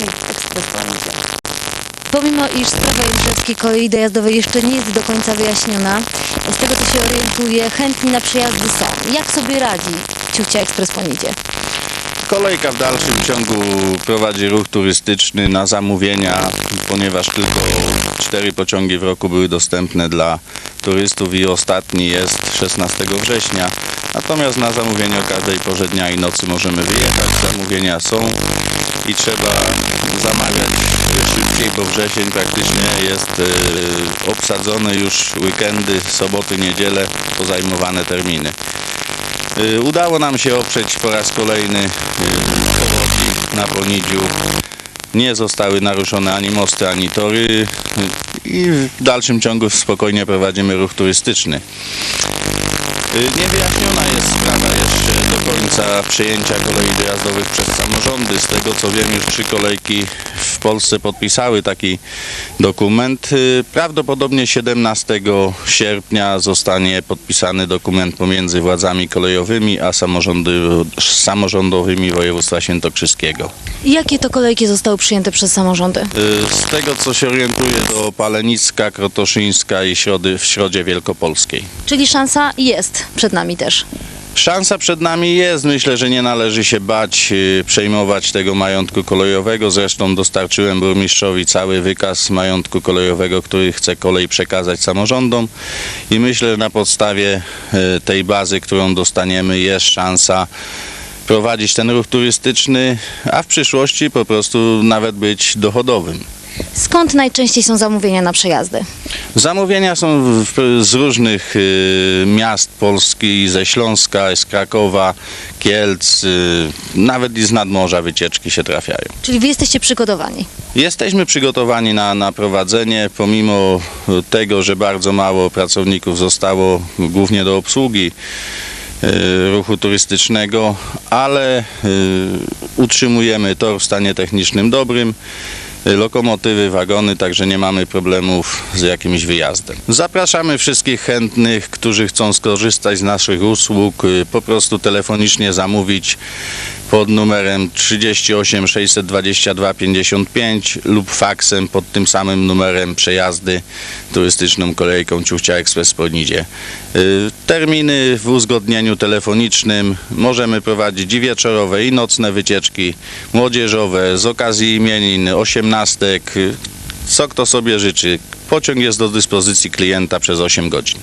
Turystycznej Ekspres Polandzie. Pomimo iż sprawa Jędrzejskiej Kolei Dojazdowej jeszcze nie jest do końca wyjaśniona, z tego co się orientuję, chętni na przejazdy są. Jak sobie radzi Ciucia Ekspres Ponidzie? Kolejka w dalszym ciągu prowadzi ruch turystyczny na zamówienia, ponieważ tylko cztery pociągi w roku były dostępne dla turystów i ostatni jest 16 września. Natomiast na zamówienie o każdej porze dnia i nocy możemy wyjechać. Zamówienia są i trzeba zamawiać szybciej, bo wrzesień praktycznie jest e, obsadzony już weekendy, soboty, niedziele, to zajmowane terminy. Y, Udało nam się oprzeć po raz kolejny y, na Ponidziu. Nie zostały naruszone ani mosty, ani tory y, i w dalszym ciągu spokojnie prowadzimy ruch turystyczny. Y, Niewyjaśniona jest sprawa jeszcze końca przejęcia kolei dojazdowych przez samorządy. Z tego co wiem, już trzy kolejki w Polsce podpisały taki dokument. Y, Prawdopodobnie 17 sierpnia zostanie podpisany dokument pomiędzy władzami kolejowymi a samorządy, samorządowymi województwa świętokrzyskiego. Jakie to kolejki zostały przyjęte przez samorządy? Y, Z tego co się orientuję do Palenicka, Krotoszyńska i Środy, w Środzie Wielkopolskiej. Czyli szansa jest przed nami też. Szansa przed nami jest. Myślę, że nie należy się bać y, przejmować tego majątku kolejowego. Zresztą dostarczyłem burmistrzowi cały wykaz majątku kolejowego, który chce kolej przekazać samorządom i myślę, że na podstawie y, tej bazy, którą dostaniemy, jest szansa prowadzić ten ruch turystyczny, a w przyszłości po prostu nawet być dochodowym. Skąd najczęściej są zamówienia na przejazdy? Zamówienia są w, z różnych y, miast Polski, ze Śląska, z Krakowa, Kielc, y, nawet i z nadmorza wycieczki się trafiają. Czyli wy jesteście przygotowani. Jesteśmy przygotowani na, na prowadzenie, pomimo tego, że bardzo mało pracowników zostało głównie do obsługi y, ruchu turystycznego, ale y, utrzymujemy tor w stanie technicznym dobrym. Y, Lokomotywy, wagony, także nie mamy problemów z jakimś wyjazdem. Zapraszamy wszystkich chętnych, którzy chcą skorzystać z naszych usług, y, po prostu telefonicznie zamówić pod numerem 38 622 55 lub faksem pod tym samym numerem przejazdy turystyczną kolejką Ciuchcia Ekspres po Nidzie. Y, Terminy w uzgodnieniu telefonicznym możemy prowadzić i wieczorowe i nocne wycieczki młodzieżowe z okazji imienin, osiemnastek, co kto sobie życzy. Pociąg jest do dyspozycji klienta przez 8 godzin.